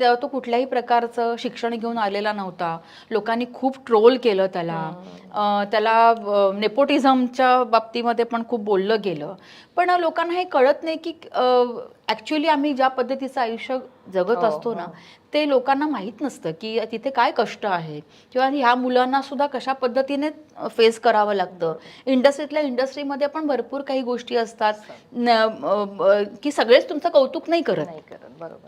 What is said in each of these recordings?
त्या तो कुठल्याही प्रकारचं शिक्षण घेऊन आलेला नव्हता. लोकांनी खूप ट्रोल केलं त्याला. त्याला नेपोटिझमच्या बाबतीमध्ये पण खूप बोललं गेलं. पण लोकांना हे कळत नाही की ॲक्च्युली आम्ही ज्या पद्धतीचं आयुष्य जगत हो, असतो ना ते लोकांना माहीत नसतं की तिथे काय कष्ट आहे. किंवा ह्या मुलांना सुद्धा कशा पद्धतीने फेस करावं लागतं. इंडस्ट्रीतल्या इंडस्ट्रीमध्ये पण भरपूर काही गोष्टी असतात. की सगळेच तुमचं कौतुक नाही करत.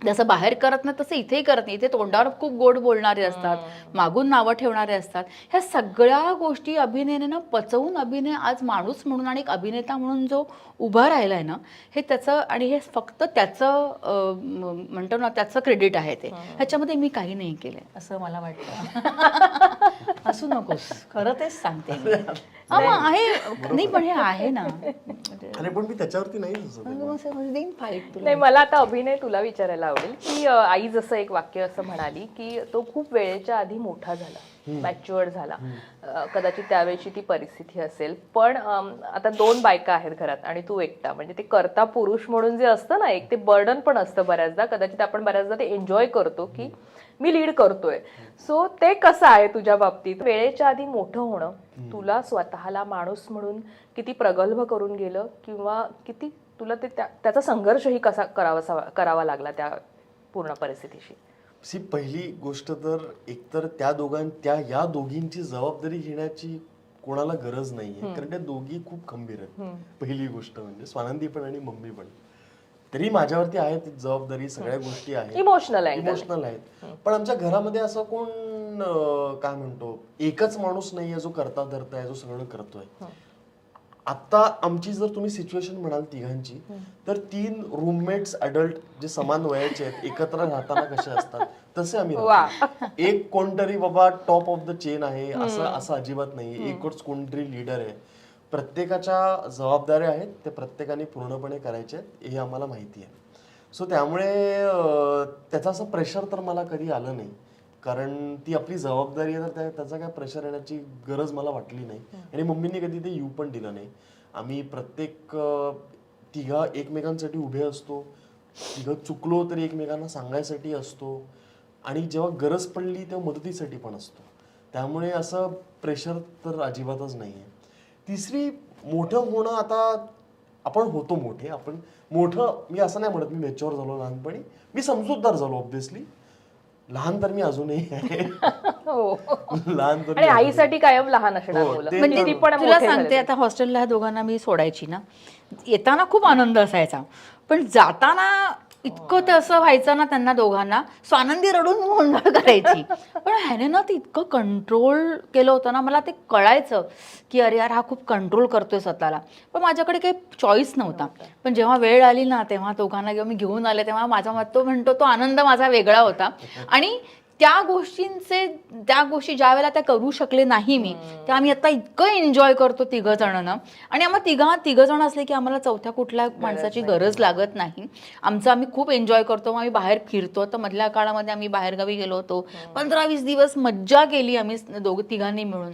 जसं बाहेर करत नाही तसं इथेही करत नाही. इथे तोंडावर खूप गोड बोलणारे असतात मागून नावं ठेवणारे असतात. ह्या सगळ्या गोष्टी अभिनयाने पचवून अभिनय आज माणूस म्हणून आणि एक अभिनेता म्हणून जो उभा राहिलाय ना हे त्याचं आणि हे फक्त त्याचं म्हणतो ना त्याचं क्रेडिट आहे ते. ह्याच्यामध्ये मी काही नाही केलंय. असं मला वाटतं. असू नकोस. खरं तेच सांगते. हा आहे. नाही पण हे आहे ना. अरे पण मी त्याच्यावरती नाही मला आता अभिनय तुला विचारायला आवडेल. की आई जसं एक वाक्य असं म्हणाली की तो खूप वेळेच्या आधी मोठा झाला. मॅच्युअर्ड झाला. कदाचित त्यावेळेची ती परिस्थिती असेल. पण आता दोन बायका आहेत घरात आणि तू एकटा. म्हणजे ते करता पुरुष म्हणून जे असतं ना एक ते बर्डन पण असतं बऱ्याचदा. कदाचित आपण बऱ्याचदा ते एन्जॉय करतो की मी लीड करतोय. सो ते कसं आहे तुझ्या बाबतीत? वेळेच्या आधी मोठं होणं तुला स्वतःला माणूस म्हणून किती प्रगल्भ करून गेलं किंवा किती तुला ते त्या- त्याचा संघर्षही कसा करावासा करावा लागला त्या पूर्ण परिस्थितीशी? सी पहिली गोष्ट तर एकतर त्या दोघां त्या या दोघींची जबाबदारी घेण्याची कोणाला गरज नाहीये. कारण त्या दोघी खूप खंबीर आहेत. पहिली गोष्ट म्हणजे स्वानंदी पण आणि मम्मी पण. तरी माझ्यावरती आहे ती जबाबदारी सगळ्या गोष्टी आहेत. इमोशनल आहे इमोशनल आहेत. पण आमच्या घरामध्ये असं कोण काय म्हणतो एकच माणूस नाहीये जो करता धरता आहे जो सगळं करतोय. आता आमची जर तुम्ही सिच्युएशन म्हणाल तिघांची तर तीन रूममेट्स अडल्ट जे समान वयाचे आहेत एकत्र राहताना कसे असतात? तसे आम्ही राहतो. एक कोणतरी बाबा टॉप ऑफ द चेन आहे असं असं अजिबात नाही एकच कोणतरी लीडर आहे. प्रत्येकाच्या जबाबदाऱ्या आहेत ते प्रत्येकाने पूर्णपणे करायचे आहेत हे आम्हाला माहिती आहे. सो त्यामुळे त्याचं असं प्रेशर तर मला कधी आलं नाही. कारण ती आपली जबाबदारी आहे तर त्या- त्याचा काय प्रेशर येण्याची गरज मला वाटली नाही. आणि मम्मीने कधी ते येऊ पण दिलं नाही. आम्ही प्रत्येक तिघा एकमेकांसाठी उभे असतो. तिघं चुकलो तरी एकमेकांना सांगायसाठी असतो. आणि जेव्हा गरज पडली तेव्हा मदतीसाठी पण असतो. त्यामुळे असं प्रेशर तर अजिबातच नाही आहे तिसरी मोठं होणं आता आपण होतो मोठे आपण मोठं मी असं नाही म्हणत मी मॅच्युअर झालो लहानपणी. मी समजूतदार झालो ऑब्विसली लहान तर मी अजूनही आहे. हो. लहान तर आणि आईसाठी कायम लहान असणार हो, मुलं. ते म्हणजे तर- ती पण तुला मोठे सांगते. आता हॉस्टेलला ह्या दोघांना मी सोडायची ना. येताना खूप आनंद असायचा. पण जाताना इतकं तसं व्हायचं ना त्यांना दोघांना स्वानंदी रडून गोंधळ करायची. पण ह्याने ना ते इतकं कंट्रोल केलं होतं ना मला ते कळायचं की अरे यार हा खूप कंट्रोल करतोय स्वतःला. पण माझ्याकडे काही चॉईस नव्हता. पण जेव्हा वेळ आली ना तेव्हा दोघांना जेव्हा मी घेऊन आले तेव्हा माझा मत तो म्हणतो तो आनंद माझा वेगळा होता. आणि त्या गोष्टींचे त्या गोष्टी ज्या वेळेला त्या करू शकले नाही मी त्या आम्ही आता इतकं एन्जॉय करतो तिघ जण ना आणि आम्हाला तिघा तिघ जण असले की आम्हाला चौथ्या कुठल्या माणसाची गरज लागत नाही. आमचं आम्ही खूप एन्जॉय करतो आम्ही बाहेर फिरतो. तर मधल्या काळामध्ये आम्ही बाहेरगावी गेलो होतो. पंधरा वीस दिवस मज्जा केली आम्ही दोघं तिघांनी मिळून.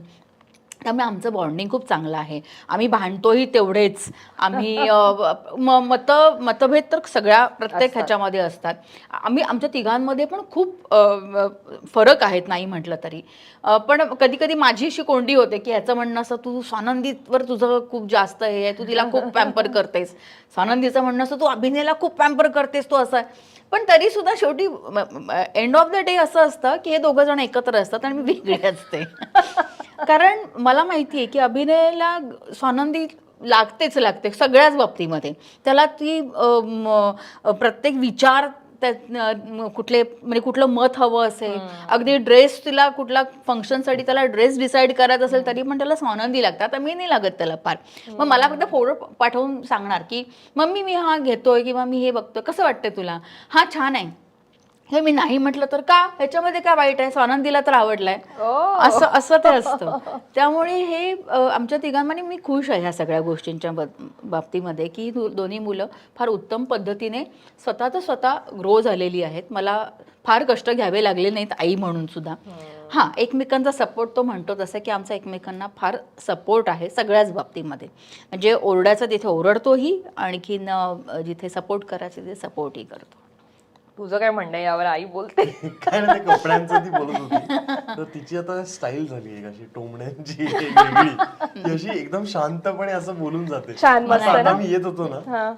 त्यामुळे आमचं बॉन्डिंग खूप चांगलं आहे. आम्ही भांडतोही तेवढेच. आम्ही म- मत मतभेद तर सगळ्या प्रत्येक ह्याच्यामध्ये असतात. आम्ही आमच्या तिघांमध्ये पण खूप फरक आहेत नाही म्हटलं तरी. पण कधी कधी माझी अशी कोंडी होते की ह्याचं म्हणणं असं तू स्वानंदीवर तुझं खूप जास्त हे आहे तू तिला खूप पॅम्पर करतेस. स्वानंदीचं म्हणणं असं तू अभिनयला खूप पॅम्पर करतेस तू असं. आहे. पण तरी सुद्धा शेवटी एंड ऑफ द डे असं असतं की हे दोघं जण एकत्र असतात आणि मी वेगळी असते. कारण मला माहिती आहे की अभिनयाला स्वानंदी लागतेच लागते सगळ्याच बाबतीमध्ये. त्याला ती प्रत्येक विचार त्या कुठले म्हणजे कुठलं मत हवं असेल अगदी ड्रेस तिला कुठला फंक्शनसाठी त्याला ड्रेस डिसाईड करायचा असेल तरी पण त्याला स्वानंदी लागतात आता मी नाही लागत त्याला फार. मग मला फक्त फोटो पाठवून सांगणार की मम्मी मी हा घेतोय किंवा मी हे बघतोय कसं वाटतंय तुला? हा छान आहे. हे मी नाही म्हटलं तर का? ह्याच्यामध्ये काय वाईट आहे? स्वानंदीला तर आवडलाय. असं असं ते असतं. त्यामुळे हे आमच्या तिघांमध्ये मी खुश आहे ह्या सगळ्या गोष्टींच्या बाबतीमध्ये की दोन्ही मुलं फार उत्तम पद्धतीने स्वतःच स्वतः ग्रो झालेली आहेत. मला फार कष्ट घ्यावे लागले नाहीत आई म्हणून सुद्धा. हां एकमेकांचा सपोर्ट तो म्हणतो तसं की आमचा एकमेकांना फार सपोर्ट आहे सगळ्याच बाबतीमध्ये. म्हणजे ओरडायचं तिथे ओरडतोही आणखीन जिथे सपोर्ट करायचं तिथे सपोर्टही करतो. तुझं काय म्हणणं यावर? आई बोलते. काय नाही कपड्यांचं ती बोलत होती. तर तिची आता स्टाईल झाली एक अशी टोमण्यांची एक वेगळी. ती अशी एकदम शांतपणे असं बोलून जाते. छान मस्त आता? मी येत होतो ना. हा.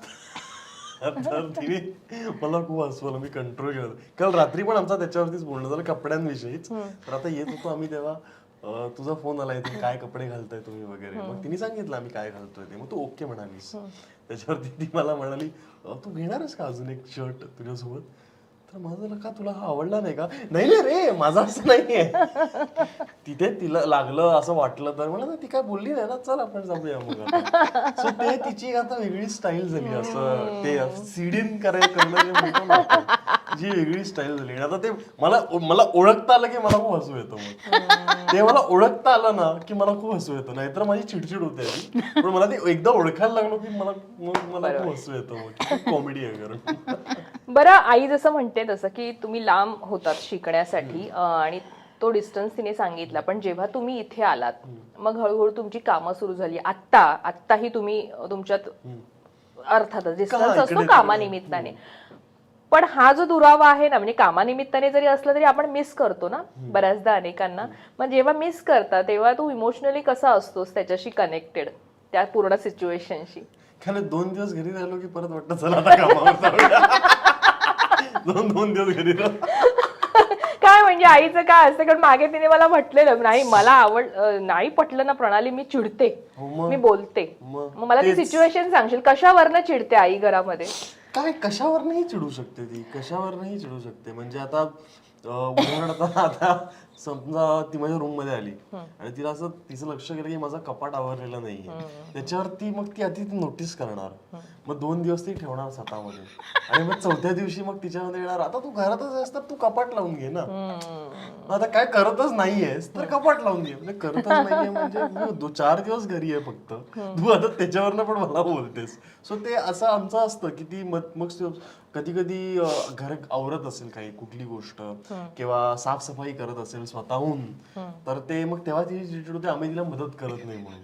तर तिने मला खूप हसवलं मी कंट्रोल केलं. काल रात्री पण आमचा त्याच्यावरतीच बोलणं झालं कपड्यांविषयीच. तर आता येत होतो आम्ही तेव्हा अं, तुझा फोन आलाय तुम्ही काय कपडे घालताय तुम्ही वगैरे? मग तिने सांगितलं आम्ही काय घालतोय ते. मग तू ओके म्हणालीस. त्याच्यावरती ती मला म्हणाली "अं, तू घेणारच का अजून एक शर्ट तुझ्यासोबत? तर माझं का तुला हा आवडला नाही का? नाही नाही रे माझा असं नाहीये. तिथे तिला लागलं असं वाटलं तर मला ती काय बोलली नाही ना? चल आपण जाऊया मग सो ते तिची एक आता वेगळी स्टाईल झाली असं. ते सिडीन करायचं करणं जे वेगळी स्टाईल झाली. आता ते मला मला ओळखता आलं की मला खूप हसू येतं मग. ते मला ओळखता आलं ना की मला खूप हसू येतं. नाहीतर माझी चिडचिड होते. पण मला ते एकदा ओळखायला लागलो की मला मग मला खूप हसू येतं मग. कॉमेडी आहे कारण बरं आई जसं म्हणते तसं की तुम्ही लांब होतात शिकण्यासाठी आणि तो डिस्टन्स तिने सांगितला. पण जेव्हा तुम्ही इथे आलात मग हळूहळू तुमची कामं सुरू झाली. आत्ता आत्ताही तुम्ही तुमच्यात अर्थातच डिस्टन्स असतो. कामानिमित्ताने. पण हा जो दुरावा आहे ना म्हणजे कामानिमित्ताने जरी असला तरी आपण मिस करतो ना बऱ्याचदा अनेकांना. मग जेव्हा मिस करता तेव्हा तू इमोशनली कसा असतोस त्याच्याशी कनेक्टेड त्या पूर्ण सिच्युएशनशी खाली दोन दिवस घरी राहिलो की परत वाटतं चला आता कामावर जाऊया. दोन दोन दिवस घरी राहिलो काय म्हणजे आईचं काय असतं कारण मागे तिने मला म्हटलेलं नाही मला आवड नाही पटलं ना प्रणाली मी चिडते हो. मी बोलते. मग? मला ती. सिच्युएशन सांगशील कशावरनं चिडते आई घरामध्ये? काय कशावरनही चिडू शकते ती? कशावरनही चिडू शकते? म्हणजे आता आता समजा ती माझ्या रूममध्ये आली आणि तिला असं तिचं लक्ष गेलं की माझा कपाट आवरलेला नाहीये. त्याच्यावरती मग ती आधी नोटीस करणार. मग दोन दिवस ती ठेवणार स्वतःमध्ये. आणि मग चौथ्या दिवशी मग तिच्यामध्ये येणार आता तू घरातच आहेस तर तू कपाट लावून घे ना. आता काय करतच नाहीयेस तर कपाट लावून घे. म्हणजे करतच नाहीये म्हणजे चार दिवस घरी आहे फक्त. तू आता त्याच्यावरनं पण मला बोलतेस. सो ते असं आमचं असतं की ती मग मग कधी कधी घर आवरत असेल काही कुठली गोष्ट किंवा साफसफाई करत असेल स्वतःहून तर ते मग तेव्हा तिची चिडचिड होते आम्ही तिला मदत करत नाही म्हणून.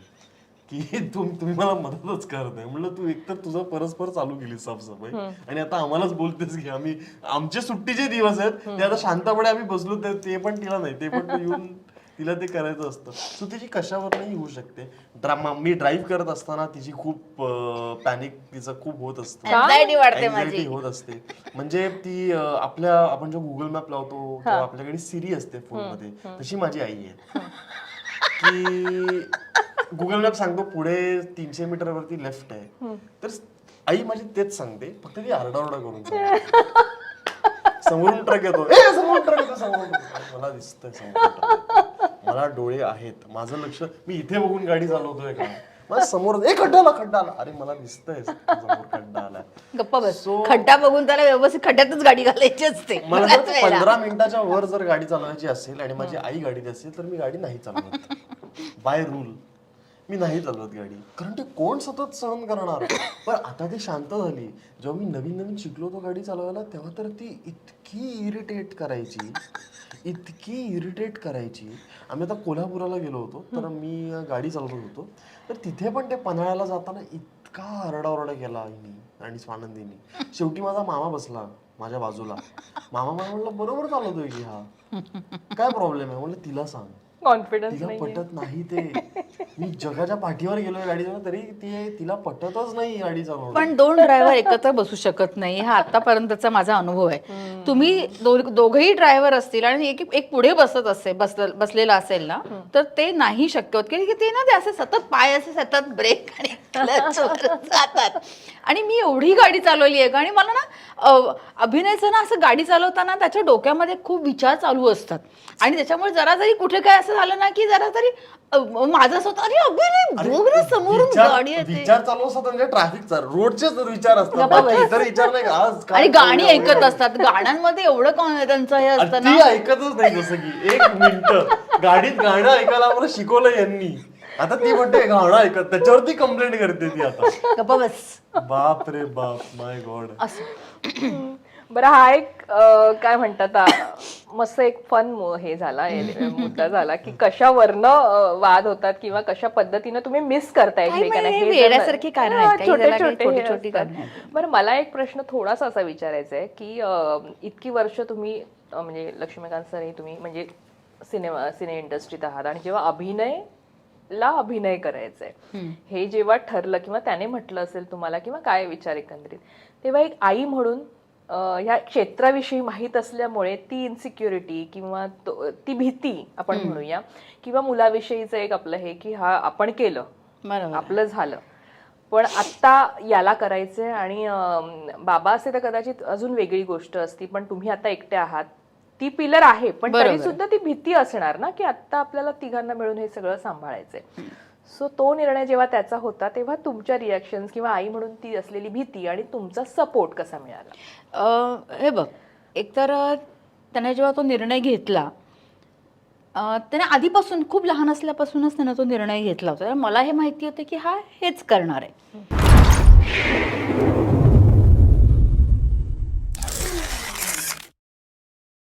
की तुम तुम्ही मला मदतच करत नाही. म्हणलं तू एकतर तुझं परस्पर चालू केली साफसफाई आणि आता आम्हालाच बोलतेस की आम्ही आमचे सुट्टीचे दिवस आहेत. ते आता शांतपणे आम्ही बसलो ते ते पण तिला नाही. ते पण तू येऊन तिला ते करायचं असतं. सो तिची कशावरही होऊ शकते. ड्रामा मी ड्राईव्ह करत असताना तिची खूप पॅनिक तिचं खूप होत असतं. Anxiety वाढते Anxiety माझी. होत असते. म्हणजे ती अं, आपल्या आपण जेव्हा गुगल मॅप लावतो तेव्हा आपल्याकडे सिरी असते फोनमध्ये तशी माझी आई आहे. की गुगल मॅप सांगतो पुढे तीनशे मीटर वरती लेफ्ट आहे तर आई माझी तेच सांगते. फक्त ती आरडाओरडा करून सांगते. समोरून ट्रक येतो. ए समोरून ट्रक येतो समोरून truck येतो." मला दिसतंय समोरून truck येतो. मला डोळे आहेत. माझं लक्ष मी इथे बघून गाडी चालवतोय का? मला समोर ए खड्डा आला खड्डा आला. अरे मला दिसतंय समोर खड्डा आलाय. गप्पा बस. खड्डा बघून त्याला व्यवस्थित खड्ड्यातच गाडी घालायची असते. मला बऱ्याच जर वेळेला. पंधरा मिनिटाच्या वर जर गाडी चालवायची असेल आणि माझी आई गाडीत असेल तर मी गाडी नाही चालवत. बाय रूल मी नाही चालवत गाडी. कारण ते कोण सतत सहन करणार? पण आता ती शांत झाली. जेव्हा मी नवीन नवीन शिकलो तो गाडी चालवायला तेव्हा तर ती इतकी इरिटेट करायची. इतकी इरिटेट करायची. आम्ही आता कोल्हापुराला गेलो होतो तर मी गाडी चालवत होतो. तर तिथे पण ते पन्हाळ्याला जाताना इतका आरडाओरडा केला आईनी आणि स्वानंदीनी. शेवटी माझा मामा बसला माझ्या बाजूला. मामा मला म्हणलं बरोबर चालवतोय की हा? काय प्रॉब्लेम आहे? म्हणलं तिला सांग. कॉन्फिडन्स तिला नाही पटत नाही ते. मी जगाच्या पाठीवर गेलोय गाडी चालवत, तरी ती तिला पटतच नाही गाडी चालवणं पण दोन ड्रायव्हर एकत्र बसू शकत नाही. हा आतापर्यंतचा माझा अनुभव आहे. तुम्ही दो- दोघेही ड्रायव्हर असतील आणि एक एक पुढे बसत असेल बस बसलेला असेल ना तर ते नाही शक्य होत. की ते ना ते असे सतत पाय असे सतत ब्रेक आणि clutch वर जातात. आणि मी एवढी गाडी चालवली आहे का? आणि मला ना अ, अभिनयचं ना असं गाडी चालवताना त्याच्या डोक्यामध्ये खूप विचार चालू असतात. आणि त्याच्यामुळे जरा जरी कुठे काय असं झालं ना की जरा तरी अ, माझं स्वतः अरे अभिनय बघ ना समोरून विचार- गाडी येते. विचार चालू असतात म्हणजे ट्रॅफिकचा रोडचेच विचार असतात. बाकी. इतर विचार नाही का? आज काय आणि गाणी ऐकत असतात. गाण्यांमध्ये एवढं कोण त्यांचं हे असतं ती ना? ऐकतच नाही जसं की. एक मिनिट. गाडीत गाणं ऐकायला आम्हाला शिकवलं यांनी. आता ती म्हणते गाणं ऐकत. त्याच्यावरती कंप्लेंट करते ती आता. गप्पा बस. बाप रे बाप. माय गॉड असं. बरं हा एक अं, काय म्हणतात आ, मस्त एक फन हे झाला हे मुद्दा झाला की कशावरनं अं, वाद होतात किंवा कशा पद्धतीनं तुम्ही मिस करता काही एकमेकांना म्हणजे हे जर- वेड्यासारखी कारणं आहेत. हा, काही छोटे त्याला काही छोटे छोटी- हे छोटी असतात. कारणं आहेत. बरं मला एक प्रश्न थोडासा असा विचारायचा आहे की अं, इतकी वर्ष तुम्ही अं, म्हणजे लक्ष्मीकांत सर हे तुम्ही म्हणजे सिनेमा सिने इंडस्ट्रीत आहात आणि जेव्हा अभिनय ला अभिनय करायचा आहे हे जेव्हा ठरलं किंवा त्याने म्हटलं असेल तुम्हाला किंवा काय विचार एकंदरीत तेव्हा एक आई म्हणून ह्या क्षेत्राविषयी माहीत असल्यामुळे ती इन्सिक्युरिटी किंवा तो- भीती आपण म्हणूया किंवा मुलाविषयीचं एक आपलं हे की हा आपण केलं आपलं झालं. पण आत्ता याला करायचंय आणि बाबा असे तर कदाचित अजून वेगळी गोष्ट असती पण तुम्ही आता एकटे आहात. ती पिलर आहे पण तरी. सुद्धा ती भीती असणार ना की आत्ता आपल्याला तिघांना मिळून हे सगळं सांभाळायचंय. सो तो निर्णय जेव्हा त्याचा होता तेव्हा तुमच्या रिॲक्शन्स किंवा आई म्हणून ती असलेली भीती आणि तुमचा सपोर्ट कसा मिळाला? हे बघ एकतर त्याने जेव्हा तो निर्णय घेतला त्याने आधीपासून खूप लहान असल्यापासूनच त्याने तो निर्णय घेतला होता. तर मला हे माहिती होतं की हा हेच करणार आहे.